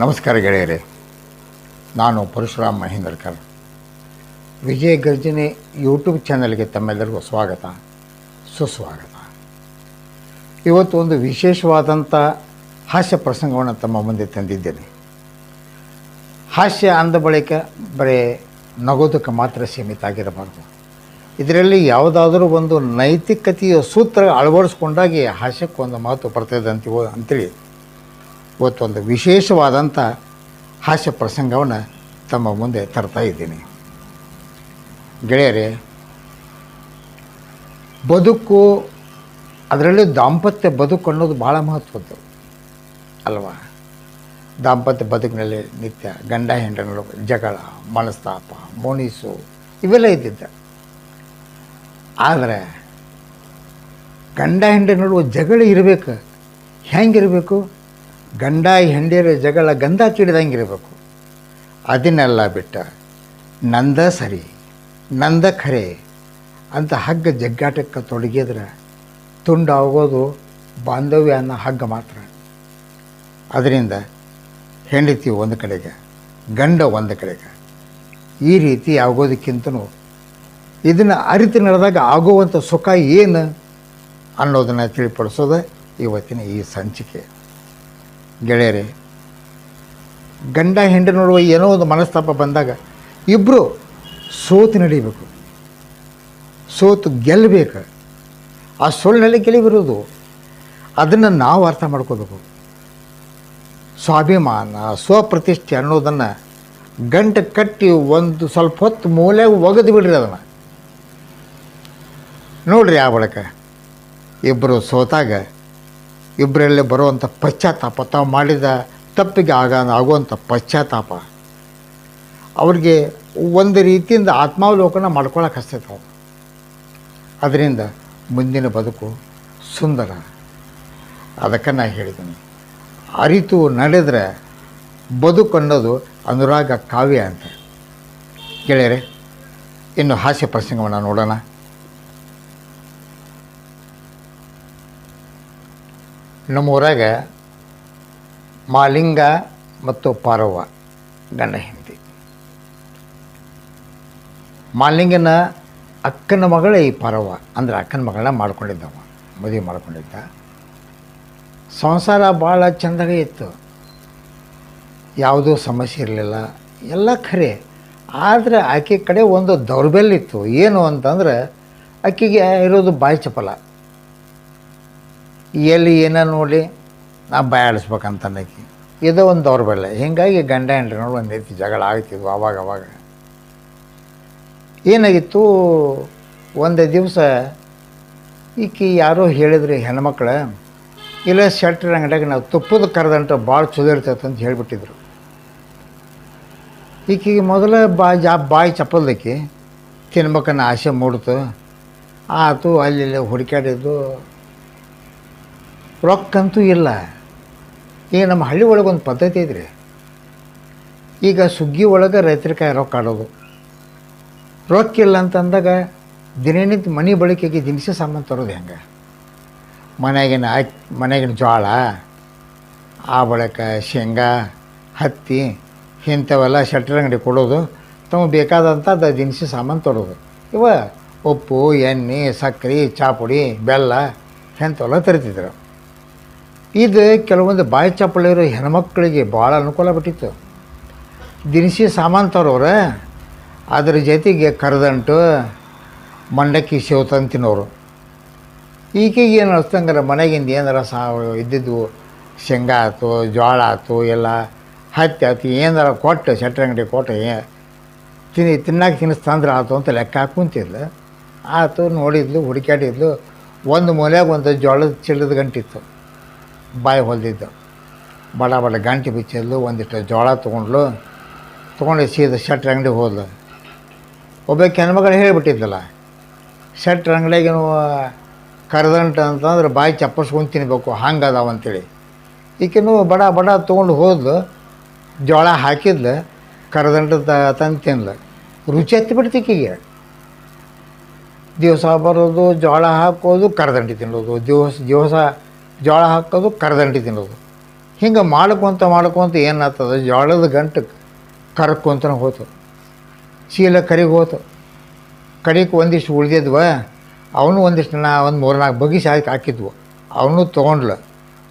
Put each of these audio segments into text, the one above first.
ನಮಸ್ಕಾರ ಗೆಳೆಯರೆ. ನಾನು ಪರಶುರಾಮ್ ಮಹೇಂದ್ರಕರ್. ವಿಜಯ ಗರ್ಜನೆ ಯೂಟ್ಯೂಬ್ ಚಾನಲ್ಗೆ ತಮ್ಮೆಲ್ಲರಿಗೂ ಸ್ವಾಗತ. ಸುಸ್ವಾಗತ. ಇವತ್ತು ಒಂದು ವಿಶೇಷವಾದಂಥ ಹಾಸ್ಯ ಪ್ರಸಂಗವನ್ನು ತಮ್ಮ ಮುಂದೆ ತಂದಿದ್ದೇನೆ. ಹಾಸ್ಯ ಅಂದ ಬಳಿಕ ಬರೀ ನಗೋದಕ್ಕೆ ಮಾತ್ರ ಸೀಮಿತ ಆಗಿರಬಾರ್ದು. ಇದರಲ್ಲಿ ಯಾವುದಾದ್ರೂ ಒಂದು ನೈತಿಕತೆಯ ಸೂತ್ರ ಅಳವಡಿಸ್ಕೊಂಡಾಗಿ ಹಾಸ್ಯಕ್ಕೊಂದು ಮಹತ್ವ ಬರ್ತದೆ ಅಂತೀವೋ ಅಂತೇಳಿ ಇವತ್ತೊಂದು ವಿಶೇಷವಾದಂಥ ಹಾಸ್ಯ ಪ್ರಸಂಗವನ್ನು ತಮ್ಮ ಮುಂದೆ ತರ್ತಾ ಇದ್ದೀನಿ. ಗೆಳೆಯರೇ, ಬದುಕು, ಅದರಲ್ಲಿ ದಾಂಪತ್ಯ ಬದುಕು ಅನ್ನೋದು ಭಾಳ ಮಹತ್ವದ್ದು. ಅಲ್ವಾ? ದಾಂಪತ್ಯ ಬದುಕಿನಲ್ಲಿ ನಿತ್ಯ ಗಂಡ ಹೆಂಡನ ಜಗಳ, ಮನಸ್ತಾಪ, ಮೋಣಿಸು, ಇವೆಲ್ಲ ಇದ್ದಿದ್ದ. ಆದರೆ ಗಂಡ ಹೆಂಡ ನಡುವ ಜಗಳ ಇರಬೇಕು. ಹೆಂಗಿರಬೇಕು? ಗಂಡ ಹೆಂಡಿರ ಜಗಳ ಗಂಧ ತಿಳಿದಂಗೆ ಇರಬೇಕು. ಅದನ್ನೆಲ್ಲ ಬಿಟ್ಟ, ನಂದ ಸರಿ, ನಂದ ಖರೆ ಅಂತ ಹಗ್ಗ ಜಗ್ಗಾಟಕ್ಕೆ ತೊಡಗಿದ್ರೆ ತುಂಡಾಗೋದು ಬಾಂಧವ್ಯ ಅನ್ನೋ ಹಗ್ಗ ಮಾತ್ರ. ಅದರಿಂದ ಹೆಂಡತಿ ಒಂದು ಕಡೆಗೆ, ಗಂಡ ಒಂದು ಕಡೆಗೆ, ಈ ರೀತಿ ಆಗೋದಕ್ಕಿಂತನೂ ಇದನ್ನು ಅರಿತು ನಡೆದಾಗ ಆಗುವಂಥ ಸುಖ ಏನು ಅನ್ನೋದನ್ನು ತಿಳಿಪಡಿಸೋದು ಇವತ್ತಿನ ಈ ಸಂಚಿಕೆ. ಗೆಳೆಯರೇ, ಗಂಡ ಹೆಂಡ ನೋಡುವ ಏನೋ ಒಂದು ಮನಸ್ತಾಪ ಬಂದಾಗ ಇಬ್ಬರು ಸೋತು ನಡೀಬೇಕು. ಸೋತು ಗೆಲ್ಲಬೇಕು. ಆ ಸೊಳ್ಳಿನಲ್ಲಿ ಗೆಲಿಬಿರೋದು ಅದನ್ನು ನಾವು ಅರ್ಥ ಮಾಡ್ಕೋಬೇಕು. ಸ್ವಾಭಿಮಾನ, ಸ್ವಪ್ರತಿಷ್ಠೆ ಅನ್ನೋದನ್ನು ಗಂಟು ಕಟ್ಟಿ ಒಂದು ಸ್ವಲ್ಪ ಹೊತ್ತು ಮೂಲೆ ಒಗೆದು ಬಿಡ್ರಿ ಅದನ್ನು. ನೋಡ್ರಿ ಆ ಬಳಿಕ. ಇಬ್ಬರು ಸೋತಾಗ ಇಬ್ಬರಲ್ಲಿ ಬರುವಂಥ ಪಶ್ಚಾತ್ತಾಪ, ತಾವು ಮಾಡಿದ ತಪ್ಪಿಗೆ ಆಗ ಆಗುವಂಥ ಪಶ್ಚಾತ್ತಾಪ. ಅವ್ರಿಗೆ ಒಂದು ರೀತಿಯಿಂದ ಆತ್ಮಾವಲೋಕನ ಮಾಡ್ಕೊಳಕ್ಕೆ ಹಸ್ತೈತೆ ಅವರು. ಅದರಿಂದ ಮುಂದಿನ ಬದುಕು ಸುಂದರ. ಅದಕ್ಕೆ ನಾ ಹೇಳಿದ್ದೀನಿ, ಅರಿತು ನಡೆದರೆ ಬದುಕು ಅನ್ನೋದು ಅನುರಾಗ ಕಾವ್ಯ ಅಂತ. ಗೆಳೆಯರೆ, ಇನ್ನು ಹಾಸ್ಯ ಪ್ರಸಂಗವನ್ನು ನೋಡೋಣ. ನಮ್ಮ ಊರಾಗ ಮಾಲಿಂಗ ಮತ್ತು ಪಾರವ್ವ, ಗಂಡ ಹೆಂಡತಿ. ಮಾಲಿಂಗನ ಅಕ್ಕನ ಮಗಳೇ ಈ ಪಾರವ್ವ, ಅಂದರೆ ಅಕ್ಕನ ಮಗಳನ್ನ ಮಾಡ್ಕೊಂಡಿದ್ದವ, ಮದುವೆ ಮಾಡ್ಕೊಂಡಿದ್ದ. ಸಂಸಾರ ಭಾಳ ಚೆಂದಾಗೆ ಇತ್ತು. ಯಾವುದೂ ಸಮಸ್ಯೆ ಇರಲಿಲ್ಲ. ಎಲ್ಲ ಖರೆ. ಆದರೆ ಆಕೆ ಕಡೆ ಒಂದು ದೌರ್ಬಲ್ಯ ಇತ್ತು. ಏನು ಅಂತಂದ್ರೆ, ಆಕೆಗೆ ಇರೋದು ಬಾಯಿ ಚಪಲ ಎಲ್ಲಿ ಏನೋ ನೋಡಿ, ನಾ ಬಾಯಾಡಿಸ್ಬೇಕಂತ ಅನ್ನಕ್ಕೆ ಇದು ಒಂದು ದೌರ್ಬಲ್ಯ. ಹೀಗಾಗಿ ಗಂಡ ಹೆಂಡ್ರಿ ನೋಡಿ ಒಂದು ರೀತಿ ಜಗಳ ಆಗ್ತಿದ್ವು ಅವಾಗ ಅವಾಗ. ಏನಾಗಿತ್ತು, ಒಂದು ದಿವಸ ಈಕಿ ಯಾರೋ ಹೇಳಿದ್ರಿ ಹೆಣ್ಮಕ್ಳು, ಇಲ್ಲ ಶೆಟ್ರ್ ಅಂಗಡಿಯಾಗ ನಾವು ತುಪ್ಪದ ಕರೆದಂಟ ಭಾಳ ಚಲೋ ಇರ್ತೈತೆ ಅಂತ ಹೇಳಿಬಿಟ್ಟಿದ್ರು. ಈಕಿಗೆ ಮೊದಲ ಬಾಯಿ ಜಾ, ಬಾಯಿ ಚಪ್ಪಲ್ದಕ್ಕೆ ತಿನ್ಬೇಕನ್ನ ಆಸೆ ಮೂಡ್ತು. ಆತು ಅಲ್ಲಿ ಹುಡುಕಾಡಿದ್ದು ರೊಕ್ಕಂತೂ ಇಲ್ಲ. ಈಗ ನಮ್ಮ ಹಳ್ಳಿ ಒಳಗೆ ಒಂದು ಪದ್ಧತಿ ಐತ್ರಿ. ಈಗ ಸುಗ್ಗಿ ಒಳಗೆ ರೈತರ ಕಾಯಿ ರೊಕ್ಕ ಆಡೋದು. ರೊಕ್ಕ ಇಲ್ಲ ಅಂತಂದಾಗ ದಿನನಿತ್ಯ ಮನೆ ಬಳಕೆಗೆ ದಿನಸಿ ಸಾಮಾನು ತರೋದು ಹೆಂಗೆ? ಮನೆಗಿನ ಅಕ್ಕಿ ಮನೆಗಿನ ಜೋಳ ಆ ಬಳಕ ಶೇಂಗಾ, ಹತ್ತಿ, ಇಂಥವೆಲ್ಲ ಶೆಟ್ರ್ ಅಂಗಡಿ ಕೊಡೋದು. ತಮಗೆ ಬೇಕಾದಂಥ ದಿನಸಿ ಸಾಮಾನು ತರೋದು. ಇವ ಉಪ್ಪು, ಎಣ್ಣೆ ಸಕ್ಕರೆ ಚಾಪುಡಿ ಬೆಲ್ಲ, ಇಂಥವೆಲ್ಲ ತರಿತಿದ್ರು. ಇದು ಕೆಲವೊಂದು ಬಾಯಿ ಚಪ್ಪಲಿರೋ ಹೆಣ್ಮಕ್ಳಿಗೆ ಭಾಳ ಅನುಕೂಲ ಬಿಟ್ಟಿತ್ತು ದಿನಸಿ ಸಾಮಾನು ತರೋರು, ಅದ್ರ ಜೊತೆಗೆ ಕರದಂಟು, ಮಂಡಕ್ಕಿ ಸೇವ್ ತಂದು ತಿನ್ನೋರು. ಈಕೆಗೆ ಏನು ಅನಿಸ್ತಂಗಾರೆ, ಮನೆಗಿಂದ ಏನಾರ ಸಾ ಇದ್ದಿದ್ದು, ಶೇಂಗಾ ಆಯ್ತು ಜೋಳ ಆಯ್ತು ಎಲ್ಲ ಹತ್ತಿ ಆಯ್ತು ಏನಾರ ಕೊಟ್ಟು, ಶೆಟ್ರ್ ಅಂಗಡಿ ಕೊಟ್ಟು, ಏ, ತಿನ್ನಿ ತಿನ್ನಕ್ಕೆ ತಿನ್ನಿಸ್ತಂದ್ರೆ ಆಯ್ತು ಅಂತ ಲೆಕ್ಕ ಹಾಕೊಂತಿದ್ಲು ಕುಂತಿದ್ಲು. ಆಯ್ತು ನೋಡಿದ್ಲು ಹುಡುಕಾಡಿದ್ಲು ಒಂದು ಮೂಲೆಗೆ ಒಂದು ಜೋಳದ ಚಿಲ್ಲದ ಗಂಟಿತ್ತು. ಬಾಯಿ ಹೊಲ್ದಿದ್ದು. ಬಡ ಬಡ ಗಂಟೆ ಬಿಚ್ಚಿದ್ಲು ಒಂದಿಷ್ಟು ಜೋಳ ತೊಗೊಂಡ್ಲು. ತೊಗೊಂಡು ಸೀದಾ ಶೆಟ್ರ್ ಅಂಗಡಿಗೆ ಹೋದ್ಲು. ಒಬ್ಬ ಹೆಣ್ಮಗಳು ಹೇಳಿಬಿಟ್ಟಿದ್ದಲ್ಲ ಶೆಟ್ರ್ ನೀವು ಕರೆದಂಟ ಅಂತಂದ್ರೆ ಬಾಯಿ ಚಪ್ಪರ್ಸ್ಕೊಂಡು ತಿನ್ಬೇಕು ಹಂಗೆ ಅದಾವ ಅಂತೇಳಿ. ಈಕೆನೂ ಬಡ ಬಡ ತೊಗೊಂಡು ಹೋದ್ಲು, ಜೋಳ ಹಾಕಿದ್ಲು, ಕರೆದಂಟ ತಂದು ತಿನ್ಲು ರುಚಿ ಹತ್ತಿ ಬಿಡ್ತಿಕ್ಕಿಗೆ ದಿವಸ ಬರೋದು, ಜೋಳ ಹಾಕೋದು, ಕರದಂಟಿ ತಿನ್ನೋದು, ದಿವಸ ದಿವಸ ಜೋಳ ಹಾಕೋದು ಕರದಂಡಿ ತಿನ್ನೋದು. ಹಿಂಗೆ ಮಾಡ್ಕೊತ ಮಾಡ್ಕೊತ ಏನಾಗ್ತದೆ? ಜೋಳದ ಗಂಟು ಕರ್ಕೊಂತನ ಹೋತು. ಚೀಲ ಕರಿಗೆ ಹೋತು. ಕಡಿಗೆ ಒಂದಿಷ್ಟು ಉಳಿದಿದ್ವ, ಅವನು ಒಂದಿಷ್ಟು ನಾ ಒಂದು ಮೂರು ನಾಲ್ಕು ಬಗ್ಗಿಸಿ ಹಾಕಿ ಹಾಕಿದ್ವು. ಅವನು ತೊಗೊಂಡ್ಲು.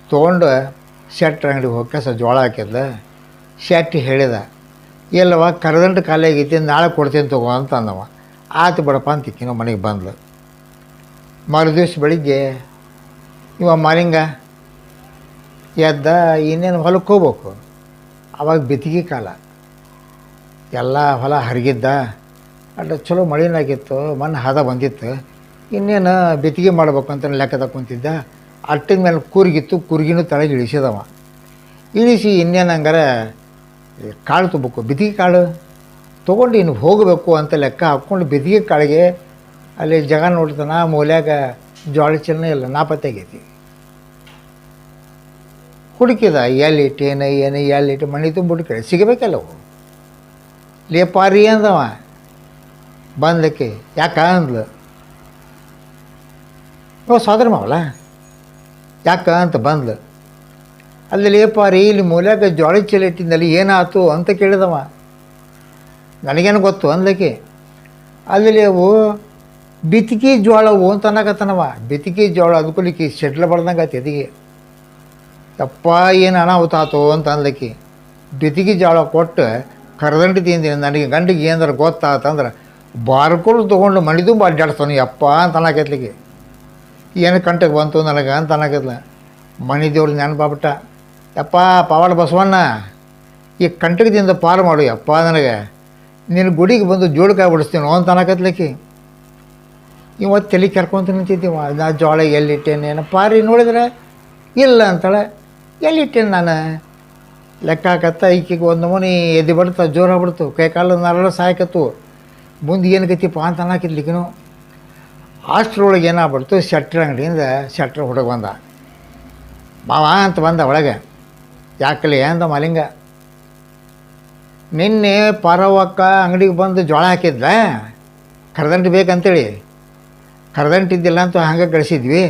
ತೊಗೊಂಡು ಶೆಟ್ರ ಅಂಗಡಿಗೆ ಹೋಗಿ ಸ ಜೋಳ ಹಾಕಿದ್ಲ. ಶೆಟ್ಟಿ ಹೇಳಿದ ಎಲ್ಲವ ಕರದಂಟು ಖಾಲಿ ಆಗೈತಿ ನಾಳೆ ಕೊಡ್ತೀನಿ ತಗೋ ಅಂತ ಅಂದವ. ಆತು ಬಿಡಪ್ಪ ಅಂತ ಮನೆಗೆ ಬಂದ್ಲು. ಮರು ದಿವ್ಸ ಬೆಳಿಗ್ಗೆ ಇವ ಮಾಲಿಂಗ, ಎದ್ದ ಇನ್ನೇನು ಹೊಲಕ್ಕೆ ಹೋಗ್ಬೇಕು? ಅವಾಗ ಬಿತ್ತಿಗೆ ಕಾಲ. ಎಲ್ಲ ಹೊಲ ಹರಿಗಿದ್ದ, ಅಲ್ಲ ಚಲೋ ಮಳೆನಾಗಿತ್ತು, ಮಣ್ಣು ಹದ ಬಂದಿತ್ತು. ಇನ್ನೇನು ಬಿತ್ತಿಗೆ ಮಾಡ್ಬೇಕು ಅಂತ ಲೆಕ್ಕದ ಕುಂತಿದ್ದ. ಅಟ್ಟಿನ ಮೇಲೆ ಕೂರ್ಗಿತ್ತು, ಕೂರ್ಗಿನೂ ತಳಗೆ ಇಳಿಸಿದವ. ಇಳಿಸಿ ಇನ್ನೇನು ಹಂಗಾರೆ ಕಾಳು ತುಂಬಬೇಕು. ಬಿತ್ತಿಗೆ ಕಾಳು? ತೊಗೊಂಡು ಇನ್ನು ಹೋಗಬೇಕು ಅಂತ ಲೆಕ್ಕ ಹಾಕ್ಕೊಂಡು ಬಿತ್ತಿಗೆ ಕಾಳಿಗೆ ಅಲ್ಲಿ ಜಗ ನೋಡ್ತಾನ ಮೂಲ್ಯಾಗ ಜೋಳ ಚಿನ್ನ ಇಲ್ಲ ನಾಪತ್ತೆ ಆಗೈತಿ ಹುಡುಕಿದ ಎಲ್ಲಿಟ್ಟು ಏನು ಏನು ಎಲ್ಲಿಟ್ಟು ಮಣಿ ತುಂಬಿಟ್ಟು ಕೇಳಿ, ಸಿಗಬೇಕಲ್ಲ ಅವು ಲೇಪಾರಿ ಅಂದವ. ಬಂದಕ್ಕೆ ಯಾಕ ಅಂದ್ಲು? ಓ, ಸೋದರ ಮಾವಲ್ಲ ಯಾಕ ಅಂತ ಬಂದ್ಲು. ಅಲ್ಲಿ ಲೇಪಾರಿ, ಇಲ್ಲಿ ಮೂಲ್ಯಾಗ ಜೋಳ ಚೀಲ ಏನಾಯ್ತು ಅಂತ ಕೇಳಿದವ. ನನಗೇನು ಗೊತ್ತು ಅಂದಕ್ಕೆ ಅಲ್ಲಿ ಅವು ಬಿತ್ತಿಗೆ ಜೋಳವು ಅಂತ ಅನ್ನಕತ್ತನವ ಜೋಳ ಅದಕ್ಕೂಲಿಕ್ಕೆ ಸೆಟ್ಲ ಬಡ್ದಂಗೆ ಆಯ್ತು ಎದಿಗೆ. ಅಪ್ಪ ಏನು ಅನಾಹುತ ಆತು ಅಂತ ಅನ್ಲಿಕ್ಕೆ. ಬಿತ್ತಿಗೆ ಜೋಳ ಕೊಟ್ಟು ಕರದಂಡಿ ತಿಂದಿನಿ ನನಗೆ ಗಂಡಿಗೆ ಏನಾರ ಗೊತ್ತಾತಂದ್ರೆ ಬಾರ್ಕೊಂಡು ತೊಗೊಂಡು ಮಣಿದು ಅಡ್ಡಾಡ್ತಾನೆ ಅಪ್ಪ ಅಂತ ಅನ್ನಕತ್ಲಿಕ್ಕೆ. ಏನು ಕಂಟಕ್ಕೆ ಬಂತು ನನಗೆ ಅಂತ ಅನ್ನಕತ್ಲ. ಮಣಿದೇವ್ರು ನೆನಪಾಬಿಟ್ಟ ಅಪ್ಪ ಪಾವಾಡ ಬಸವಣ್ಣ, ಈ ಕಂಟಕದಿಂದ ಪಾರು ಮಾಡು ಅಪ್ಪ ನನಗೆ. ನಿನ್ನ ಗುಡಿಗೆ ಬಂದು ಜೋಳಕಾಯಿ ಬಿಡಿಸ್ತೀನೋ ಅಂತ ಅನ್ನಕತ್ಲಿಕ್ಕೆ. ಇವತ್ತು ತಲೆ ಕರ್ಕೊಂತ ನಿಂತಿದ್ದೀವ ನಾ ಜೋಳ ಎಲ್ಲಿಟ್ಟೇನೆ ಏನೋ ಪಾರಿ ನೋಡಿದ್ರೆ ಇಲ್ಲ ಅಂತಾಳೆ. ಎಲ್ಲಿಟ್ಟೇನೆ ನಾನು? ಲೆಕ್ಕ ಹಾಕತ್ತ, ಈಕಿಗೆ ಒಂದು ಮನೆ ಎದ್ದು ಬಿಡ್ತಾ ಜೋರ ಬಿಡ್ತು, ಕೈ ಕಾಲು ನರಳ ಸಾಯ್ಕತ್ತು. ಮುಂದೆ ಏನು ಕತ್ತಿಪ್ಪ ಅಂತ ಅನ್ನಕಿದ್ಲಿಕ್ಕನು. ಒಳಗೆ ಏನಾಗ್ಬಿಡ್ತು, ಶೆಟ್ರ್ ಅಂಗಡಿಯಿಂದ ಶೆಟ್ರ್ ಹುಡುಗ ಬಂದ. ಮಾವ ಅಂತ ಬಂದ ಒಳಗೆ. ಯಾಕಲಿ ಏನಂದ ಮಲಿಂಗ. ನಿನ್ನೆ ಪಾರವಕ್ಕ ಅಂಗಡಿಗೆ ಬಂದು ಜೋಳ ಹಾಕಿದ್ದೆ ಕರೆದಂಟು ಬೇಕಂತೇಳಿ. ಕರದಂಟು ಇದ್ದಿಲ್ಲ ಅಂತ ಹಂಗೆ ಗಳಿಸಿದ್ವಿ.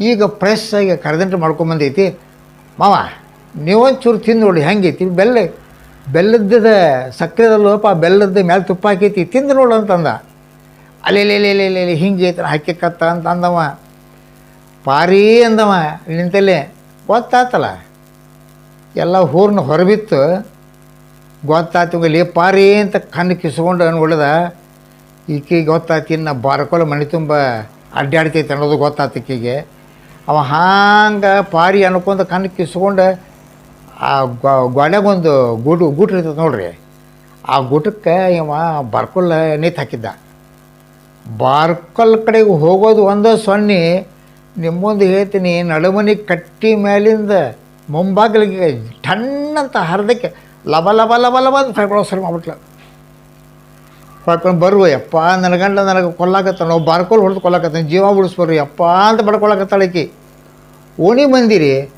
ಈಗ ಪ್ರೆಸ್ ಆಗಿ ಕರೆದಂಟು ಮಾಡ್ಕೊಂಬಂದೈತಿ. ಮಾವ, ನೀವೊಂಚೂರು ತಿಂದು ನೋಡಿ ಹೆಂಗೈತಿ? ಬೆಲ್ಲ ಬೆಲ್ಲದ ಸಕ್ಕರೆದ ಲೋಪ ಬೆಲ್ಲದ ಮೇಲೆ ತುಪ್ಪ ಹಾಕೈತಿ ತಿಂದು ನೋಡು ಅಂತಂದ. ಅಲ್ಲೆಲ್ಲೆಲ್ಲೆಲ್ಲೆಲ್ಲಿ ಹಿಂಗೆ ಐತ್ರ ಹಾಕಿಕತ್ತ ಅಂತ ಅಂದವ. ಪಾರಿ ಅಂದವ ನಿಂತಲ್ಲೇ ಗೊತ್ತಾತಲ್ಲ? ಎಲ್ಲ ಹೂರ್ನ ಹೊರಬಿತ್ತು. ಗೊತ್ತಾತು ಲೇ ಪಾರಿ ಅಂತ ಕಣ್ಣು ಕಿಸ್ಕೊಂಡು ಅನ್ಬಿಡ್ದ ಈಕೆಗೆ ಗೊತ್ತಾಯ್ತು ನಾ ಬಾರ್ಕೊಲ ಮನೆ ತುಂಬ ಅಡ್ಡಾಡ್ತೈತೆ ಅನ್ನೋದು ಗೊತ್ತಾತು ಈಕೆಗೆ. ಅವ ಹಾಂಗೆ ಪಾರಿ ಅನ್ಕೊಂಡು ಕಣ್ಣು ಕಿಸ್ಕೊಂಡು ಆ ಗೋಡ್ಯಾಗ ಗುಡು, ಗೂಟು ಇರ್ತದೆ ನೋಡ್ರಿ. ಆ ಗುಟಕ್ಕೆ ಇವ ಬಾರ್ಕೋಲ್ ನೇತು ಹಾಕಿದ್ದ. ಬಾರ್ಕಲ್ ಕಡೆಗೆ ಹೋಗೋದು ಒಂದೇ ಸೊನ್ನೆ, ನಿಮ್ಮೊಂದು ಹೇಳ್ತೀನಿ, ನಡುಮನಿ ಕಟ್ಟಿ ಮೇಲಿಂದ ಮುಂಬಾಗಿಲಿಗೆ ಠಣ್ಣಂತ ಹರಿದಕ್ಕೆ ಲಬ ಲಬ ಲಬ ಲಬ ಅಂತ ಸರಿ ಮಾಡ್ಬಿಟ್ಲ. ಕರ್ಕೊಂಡು ಬರುವ, ಯಪ್ಪ, ನನ್ನ ಗಂಡ ನನಗೆ ಕೊಲ್ಲಾಕತ್ತ ನಾವು ಬಾರ್ಕೋಲ್ ಹೊಡೆದು ಕೊಲ್ಲಾಕತ್ತಾನೆ, ಜೀವ ಉಳಿಸ್ಬರ್ರಿ, ಯಪ್ಪ ಅಂತ ಬಡ್ಕೊಳಕತ್ತಾಳಕಿ ಓಣಿ ಮಂದಿರಿ,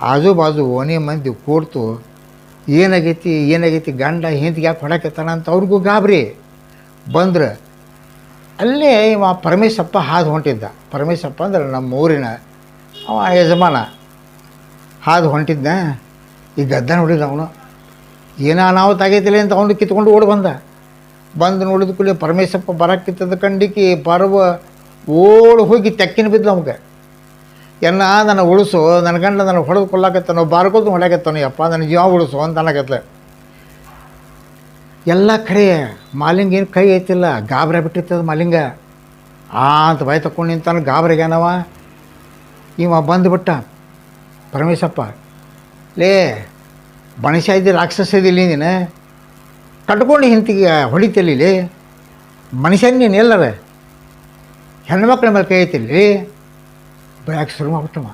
ಆಜು ಬಾಜು ಓಣಿ ಮಂದಿ ಕೂಡ್ತು ಏನಾಗೈತಿ ಏನಾಗೈತಿ, ಗಂಡ ಹಿಂದಿಗೆ ಯಾಕೆ ಹೊಡಕತ್ತಾನ ಅಂತ ಅವ್ರಿಗೂ ಗಾಬರಿ. ಬಂದ್ರೆ, ಅಲ್ಲೇ ಇವ ಪರಮೇಶಪ್ಪ ಹಾದು ಹೊಂಟಿದ್ದ. ಪರಮೇಶಪ್ಪ ಅಂದ್ರೆ ನಮ್ಮ ಊರಿನ ಅವ ಯಜಮಾನ. ಹಾದು ಹೊಂಟಿದ್ದ ಈ ಗದ್ದ ನೋಡಿದ ಅವನು. ಏನೋ ಅನಾಹುತ ಆಗೈತಿಲ್ಲ ಅಂತ ಅವನು ಕಿತ್ಕೊಂಡು ಓಡಿ ಬಂದ. ಬಂದು ನೋಡಿದ ಕೂಡಲೇ ಪರಮೇಶಪ್ಪ ಬರಕ್ಕಿತ್ತದ ಕಂಡಿಕ್ಕಿ ಪರ್ವ ಓಳು ಹೋಗಿ ತೆಕ್ಕಿನ ಬಿದ್ದು ನಮ್ಗೆ ಎನ್ನ ನನ್ನ ಉಳಿಸು, ನನ್ನ ಗಂಡ ನನ್ನ ಹೊಡೆದು ಕೊಲ್ಲಾಕತ್ತಾನೋ ಬಾರ್ಕೋದು ಹೊಡ್ಯಾಕತ್ತಾನೋ ಯಪ್ಪ ನನ್ನ ಜೀವ ಉಳಿಸು ಅಂತ ಅನ್ನಕತ್ತ. ಎಲ್ಲ ಕಡೆ ಮಾಲಿಂಗ ಏನು ಕೈ ಐತಿಲ್ಲ ಗಾಬರ ಬಿಟ್ಟಿರ್ತದ ಮಾಲಿಂಗ. ಆ ಅಂತ ಬಾಯ್ ತಕ್ಕೊಂಡು ನಿಂತಾನ ಗಾಬರಿಗೇನವ ಇವ ಬಂದುಬಿಟ್ಟ ಪರಮೇಶಪ್ಪ ಲೇ ಇದ್ದಿ ರಾಕ್ಷಸ ಇದ್ದಿಲ್ಲ ನೀನು? ಕಟ್ಕೊಂಡು ಹಿಂತಿಗೆ ಹೊಡಿತಿಲ್ಲಿ ಮನುಷ್ಯನ ಎಲ್ಲರ ಹೆಣ್ಮಕ್ಳ ಮೇಲೆ ಕೈ ಐತಿಲ್ಲಿ ಬಯಕ್ಕೆ ಶುರು ಮಾಡ್ಬಿಟ್ಟಮ್ಮ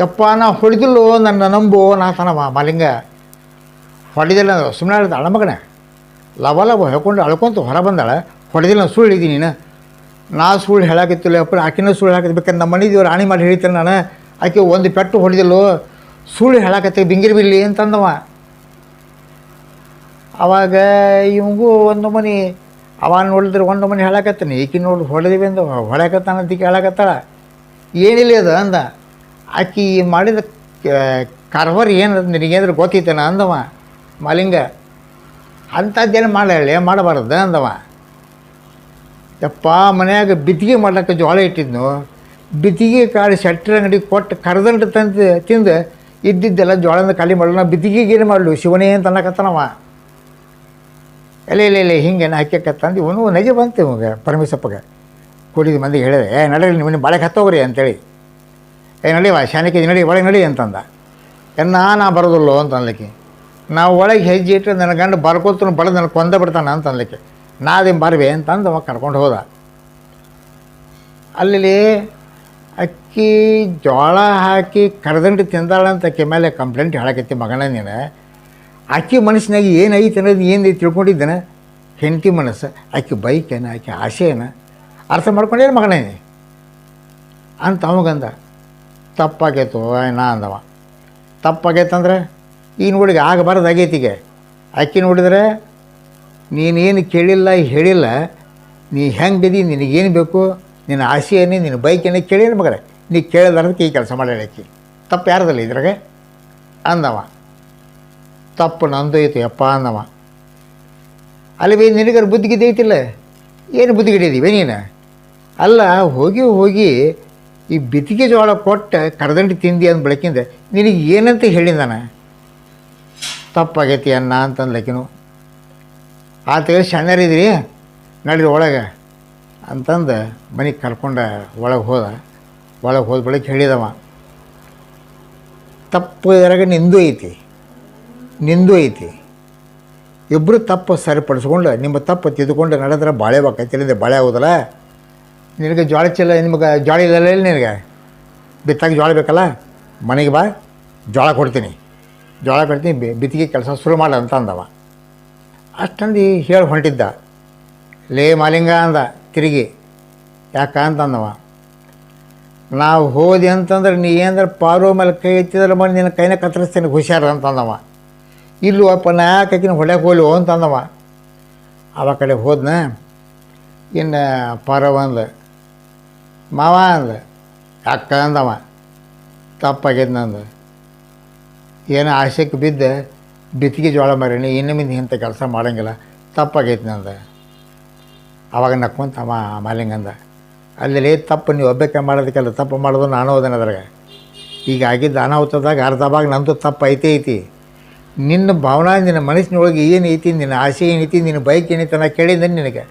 ಯಪ್ಪ, ನಾ ಹೊಡೆದಿಲ್ಲೋ, ನನ್ನ ನಂಬು ನಾತನವ ಮಾಲಿಂಗ. ಹೊಡೆದಿಲ್ಲ ಸುಮ್ಮನೆ ಹೇಳಿದ ಅಳಮಗನ ಲವ ಲವ ಹೇಳ್ಕೊಂಡು ಅಳ್ಕೊಂತ ಹೊರ ಬಂದಾಳೆ. ಹೊಡೆದಿಲ್ಲ ಸುಳ್ಳು ಹೇಳಿದ್ದೀನಿ ನೀನು. ನಾ ಸುಳ್ಳು ಹೇಳಾಕತ್ತಿಲ್ಲ ಅಪ್ಪ, ಆಕಿನ ಸುಳ್ಳು ಹೇಳಾಕತ್ತಿ ಬೇಕಂದ್ರೆ ನಮ್ಮ ಮನೆ ದೇವ್ರು ರಾಣಿ ಮಾಡಿ ಹೇಳ್ತೇನೆ ನಾನು. ಆಕೆ ಒಂದು ಪೆಟ್ಟು ಹೊಡೆದಿಲ್ಲೋ, ಸುಳ್ಳು ಹೇಳಾಕತ್ತೆ ಬಿಂಗಿರಿ ಬಿಲ್ಲಿ ಅಂತಂದವ. ಅವಾಗ ಇವಂಗೂ ಒಂದು ಮನೆ ಅವ ನೋಡಿದ್ರೆ ಒಂದು ಮನೆ ಹೇಳಾಕತ್ತಾನೆ. ಈಕಿ ನೋಡಿ ಹೊಡೆದಿವಿ ಅಂದ, ಹೊಡ್ಯಾಕತ್ತಾನ ಅಂತ ಹೇಳಾಕತ್ತಾಳ. ಏನಿಲ್ಲ ಅದು ಅಂದ. ಆಕಿ ಮಾಡಿದ ಕರ್ವರ್ ಏನು ನಿನಗೇಂದ್ರೆ ಗೊತ್ತಿತ್ತೇನ ಅಂದವ, ಮಾಲಿಂಗ. ಅಂಥದ್ದೇನು ಮಾಡಲೇ ಮಾಡಬಾರ್ದು ಅಂದವ. ಯಪ್ಪ, ಮನ್ಯಾಗ ಬಿತ್ತಿಗೆ ಮಾಡ್ಲಿಕ್ಕೆ ಜೋಳ ಇಟ್ಟಿದ್ನು. ಬಿತ್ತಿಗೆ ಕಾಳು ಶೆಟ್ರ ಅಂಗಡಿ ಕೊಟ್ಟು ಕರೆದಂಟು ತಂದು, ತಿಂದು ಇದ್ದಿದ್ದೆಲ್ಲ ಜೋಳದ ಖಾಲಿ ಮಾಡಲು ನಾ ಬಿತ್ತಿಗೆಗೆ ಏನು ಮಾಡಲು, ಶಿವನೇ ಅಂತ ಅನ್ನಕತ್ತನವ. ಎಲ್ಲ ಇಲ್ಲ ಇಲ್ಲ ಹಿಂಗೆ ಹಾಕ್ಯಕತ್ತಂದು ಇವನು ನಗೆ ಬಂತು ಇವಾಗ ಪರಮೇಶಪ್ಪಗೆ ಕೂಡಿದ ಮಂದಿಗೆ ಹೇಳಿದೆ, ಏ, ನಡೀರಿ ನಿಮ್ಮನ್ನ ಬಾಳೆಗೆ ಹತ್ತೋಗ್ರಿ ಅಂತೇಳಿ. ಏ ನಡೀವ ಶಾನಕ್ಕೆ ನಡಿ, ಒಳಗೆ ನಡಿ ಅಂತಂದ. ಎನ್ನ ನಾ ಬರೋದಿಲ್ಲೋ ಅಂತ ಅನ್ಲಿಕ್ಕೆ ನಾವು ಒಳಗೆ ಹೆಜ್ಜೆ ಇಟ್ಟರೆ ನನ್ನ ಗಂಡ ಬರ್ಕೊತನು ಬಳೆ ನನಗೆ ಕೊಂದ ಬಿಡ್ತಾನೆ ಅಂತ ಅನ್ಲಿಕ್ಕೆ ನಾ ಅದೇನು ಬರ್ಬೆ ಅಂತಂದು ಅವ ಕರ್ಕೊಂಡು ಹೋದ. ಅಲ್ಲಿ ಅಕ್ಕಿ ಜೋಳ ಹಾಕಿ ಕರೆದಂಟು ತಿಂದಾಳಂತ ಅಕ್ಕಿ ಮೇಲೆ ಕಂಪ್ಲೇಂಟ್ ಹೇಳಕತ್ತಿ ಮಗನ ನೀನು. ಆಕಿ ಮನಸ್ಸಿನಾಗ ಏನೈತೆ ಅನ್ನೋದು ಏನು ತಿಳ್ಕೊಂಡಿದ್ದಾನೆ? ಹೆಂಡತಿ ಮನಸ್ಸು, ಆಕೆ ಬೈಕೇನ, ಆಕೆ ಆಸೆನ? ಅರ್ಥ ಮಾಡ್ಕೊಂಡೇನು ಮಗನೇ ಅಂತ ಅವಗಂದ, ತಪ್ಪಾಗೈತು ನಾ ಅಂದವ. ತಪ್ಪಾಗೈತಂದ್ರೆ, ಈ ನೋಡಿಗೆ ಆಗಬಾರ್ದು ಆಗೈತಿಗೆ ಆಕೆ ನೋಡಿದ್ರೆ, ನೀನೇನು ಕೇಳಿಲ್ಲ, ಹೇಳಿಲ್ಲ, ನೀ ಹೆಂಗೆ ಬಿದ್ದಿ ನಿನಗೇನು ಬೇಕು? ನಿನ್ನ ಆಸೆ ಏನೇ ನಿನ್ನ ಬೈಕ್ ಏನೇ ಮಗರೆ ನೀ ಕೇಳಿದಾರದಕ್ಕೆ ಈ ಕೆಲಸ ಮಾಡ್ಯಾಳಕ್ಕೆ ತಪ್ಪು ಯಾರದಲ್ಲ ಇದ್ರಾಗೆ? ಅಂದವ. ತಪ್ಪು ನಂದು ಐತಿ, ಅಪ್ಪ ಅಂದವ ಅಲ್ಲಿ ಬೇ ನಿನಗಾರ ಬುದ್ಧಿಗಿದ್ದೆ ಐತಿಲ್ಲ? ಏನು ಬುದ್ಧಿಗಿಡಿದೀವಿ ನೀನು? ಅಲ್ಲ, ಹೋಗಿ ಹೋಗಿ ಈ ಬಿತ್ತಿಗೆ ಜೋಳ ಕೊಟ್ಟು ಕರದಂಡಿ ತಿಂದಿ ಅಂದ ಬೆಳಕಿಂದ ನಿನಗೆ ಏನಂತ ಹೇಳಿದಾನ ತಪ್ಪಾಗೈತಿ ಅನ್ನ ಅಂತಂದ್ಲಕಿನು ಆತ ಸಣ್ಣರಿದ್ರಿ ನಡೀರಿ ಒಳಗೆ ಅಂತಂದು ಮನೆಗೆ ಕರ್ಕೊಂಡ ಒಳಗೆ ಹೋದ. ಒಳಗೆ ಹೋದ ಬೆಳಗ್ಗೆ ಹೇಳಿದವ. ತಪ್ಪು ಇದ್ರಾಗ ನಿಂದು ಐತಿ. ನಿಂದು ಐತಿ. ಇಬ್ಬರು ತಪ್ಪು ಸರಿಪಡಿಸ್ಕೊಂಡು ನಿಮ್ಮ ತಪ್ಪು ತಿದ್ದುಕೊಂಡು ನಡೆದ್ರೆ ಬಾಳೆ ಬಾಕೈತಿ ಇಲ್ಲಿಂದ ಬಾಳೆ ಆಗೋದಲ್ಲ ನಿನಗೆ ಜೋಳ ಚೀಲ, ನಿಮಗೆ ಜೋಳ ಇಲ್ಲ ನಿನಗೆ? ಬಿತ್ತಾಗ ಜೋಳ ಬೇಕಲ್ಲ? ಮನೆಗೆ ಬಾ ಜೋಳ ಕೊಡ್ತೀನಿ. ಜೋಳ ಕೊಡ್ತೀನಿ, ಬಿ ಬಿತ್ತಿಗೆ ಕೆಲಸ ಶುರು ಮಾಡ ಅಂತ ಅಂದವ. ಅಷ್ಟಂದು ಹೇಳಿ ಹೊಂಟಿದ್ದ. ಲೇ ಮಾಲಿಂಗ ಅಂದ, ತಿರುಗಿ. ಯಾಕ ಅಂತ ಅಂದವ. ನಾವು ಹೋದೆ ಅಂತಂದ್ರೆ ನೀ ಏನಂದ್ರೆ ಪಾರು ಮೇಲೆ ಕೈ ಎತ್ತಿದ್ರೆ ಮಾಡಿ ನಿನ್ನ ಕೈನ ಕತ್ತರಿಸ್ತೀನಿ, ಹುಷಾರು ಅಂತ ಅಂದವ. ಇಲ್ಲೂ ಅಪ್ಪ ನಾ ಯಾಕಿನ ಹೋಗ್ಲಿ ಅಂತಂದವ ಅವ ಕಡೆ ಹೋದ್ನ, ಇನ್ನು ಪರವ ಅಂದ ಮಾವ ಅಂದ ಅಕ್ಕ ಅಂದವ ತಪ್ಪಾಗ್ಯದ ನಂದು ಏನೋ ಆಸೆಗೆ ಬಿದ್ದ, ಬಿತ್ತಿಗೆ ಜೋಳ ಮರಣಿ ಇನ್ನು ಮುಂದೆ ಇಂಥ ಕೆಲಸ ಮಾಡೋಂಗಿಲ್ಲ ತಪ್ಪಾಗೈತಿ ನಂದು ಅವಾಗ ನಕ್ಕೊಂತ ಅವ ಮಾಲಿಂಗಂದ ಅಲ್ಲಿ ತಪ್ಪು ನೀವು ಒಬ್ಬಕ್ಕೆ ಮಾಡೋದಕ್ಕೆಲ್ಲ ತಪ್ಪು ಮಾಡೋದು ನಾನು ಹೋದನ ಅದ್ರಾಗ. ಈಗ ಆಗಿದ್ದ ಅನಾಹುತದಾಗ ಅರ್ಧ ಭಾಗ ನಂದು ತಪ್ಪು ಐತೆ ಐತಿ. ನಿನ್ನ ಭಾವನಾ ನಿನ್ನ ಮನಸ್ಸಿನೊಳಗೆ ಏನು ಐತಿ, ನಿನ್ನ ಆಸೆ ಏನೈತಿ ನಿನ್ನ ಬೈಕ್ ಏನೈತಿ ನಾ ಕೇಳಿದ್ದೆ ನಿನಗೆ.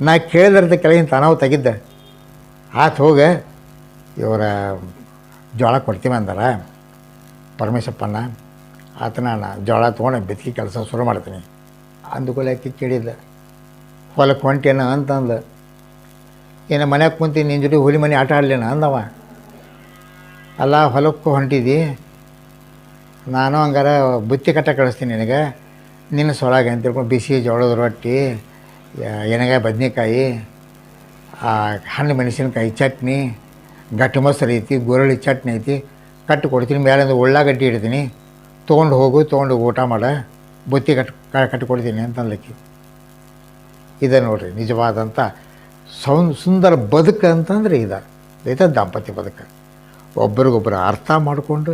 ನಾ ಕೇಳಿದ್ರದ ಕೆಳಗಿನ ಅನಾಹುತ ಆಗಿದ್ದೆ ಆತು ಹೋಗ, ಇವರ ಜೋಳ ಕೊಡ್ತೀವಿ ಅಂದಾರ. ಪರಮೇಶಪ್ಪನ ಆತನ ನಾ ಜೋಳ ತೊಗೊಂಡು ಬಿತ್ತಿಗೆ ಕೆಲಸ ಶುರು ಮಾಡ್ತೀನಿ. ಅಂದುಕೊಳ್ಳೆ ಕೇಳಿದ್ದೆ. ಹೊಲಕ್ಕೆ ಹೊಂಟೇನ ಅಂತಂದ ಏನು ಮನ್ಯಾಗ ಕುಂತಿ ನಿನ್ನ ಜೊತೆ ಹುಲಿ ಮನೆ ಆಟ ಆಡಲೇನ ಅಂದವ. ಅಲ್ಲ ಹೊಲಕ್ಕೆ ಹೊಂಟಿದಿ. ನಾನು ಹಂಗಾರ ಬುತ್ತಿ ಕಟ್ಟ ಕಳಿಸ್ತೀನಿ ನಿನಗೆ. ನಿನ್ನ ಸೊಳಗೆ ಅಂತ ತಿಳ್ಕೊಂಡು ಬಿಸಿ ಜೋಳದ ರೊಟ್ಟಿ ಎಣ್ಣೆಗಾಯಿ ಬದನೆಕಾಯಿ ಹಣ್ಣು ಮೆಣಸಿನಕಾಯಿ ಚಟ್ನಿ, ಗಟ್ಟು ಮೊಸರು ಐತಿ ಗುರಳಿ ಚಟ್ನಿ ಐತಿ ಕಟ್ಟು ಕೊಡ್ತೀನಿ. ಮೇಲಿಂದ ಉಳ್ಳಾಗಡ್ಡಿ ಇಡ್ತೀನಿ. ತೊಗೊಂಡು ಹೋಗು, ತೊಗೊಂಡು ಊಟ ಮಾಡ. ಬುತ್ತಿ ಕಟ್ ಕಟ್ಟಿ ಕೊಡ್ತೀನಿ ಅಂತ ಅನ್ಲಿಕ್ಕೆ ಇದೆ ನೋಡ್ರಿ ನಿಜವಾದಂಥ ಸೌ ಸುಂದರ ಬದುಕು ಅಂತಂದ್ರೆ ಇದು. ಇದ ದಾಂಪತ್ಯ ಬದುಕು. ಒಬ್ರಿಗೊಬ್ಬರು ಅರ್ಥ ಮಾಡಿಕೊಂಡು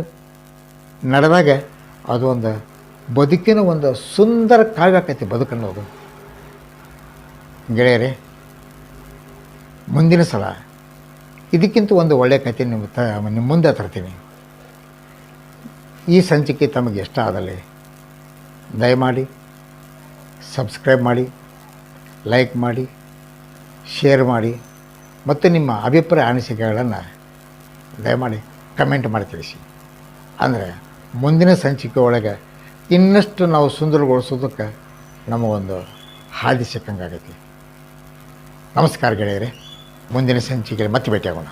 ನಡೆದಾಗ ಅದು ಒಂದು ಬದುಕಿನ ಒಂದು ಸುಂದರ ಕಾವ್ಯ ಆಕೈತಿ ಬದುಕನ್ನೋದು ಗೆಳೆಯರೇ, ಮುಂದಿನ ಸಲ ಇದಕ್ಕಿಂತ ಒಂದು ಒಳ್ಳೆಯ ಕತೆ ನಿಮ್ಮ ತ ನಿಮ್ಮ ಮುಂದೆ ತರ್ತೀನಿ. ಈ ಸಂಚಿಕೆ ತಮಗೆ ಇಷ್ಟ ಆದಲ್ಲಿ ದಯಮಾಡಿ ಸಬ್ಸ್ಕ್ರೈಬ್ ಮಾಡಿ, ಲೈಕ್ ಮಾಡಿ, ಶೇರ್ ಮಾಡಿ ಮತ್ತು ನಿಮ್ಮ ಅಭಿಪ್ರಾಯ ಅನಿಸಿಕೆಗಳನ್ನು ದಯಮಾಡಿ ಕಮೆಂಟ್ ಮಾಡಿ ತಿಳಿಸಿ. ಅಂದರೆ ಮುಂದಿನ ಸಂಚಿಕೆ ಒಳಗೆ ಇನ್ನಷ್ಟು ನಾವು ಸುಂದರಗೊಳಿಸೋದಕ್ಕೆ ನಮಗೊಂದು ಹಾದಿ ಸಿಕ್ಕಂಗಾಗೈತಿ. ನಮಸ್ಕಾರ ಗೆಳೆಯರೆ, ಮುಂದಿನ ಸಂಚಿಕೆಯಲ್ಲಿ ಮತ್ತೆ ಭೇಟಿಯಾಗೋಣ.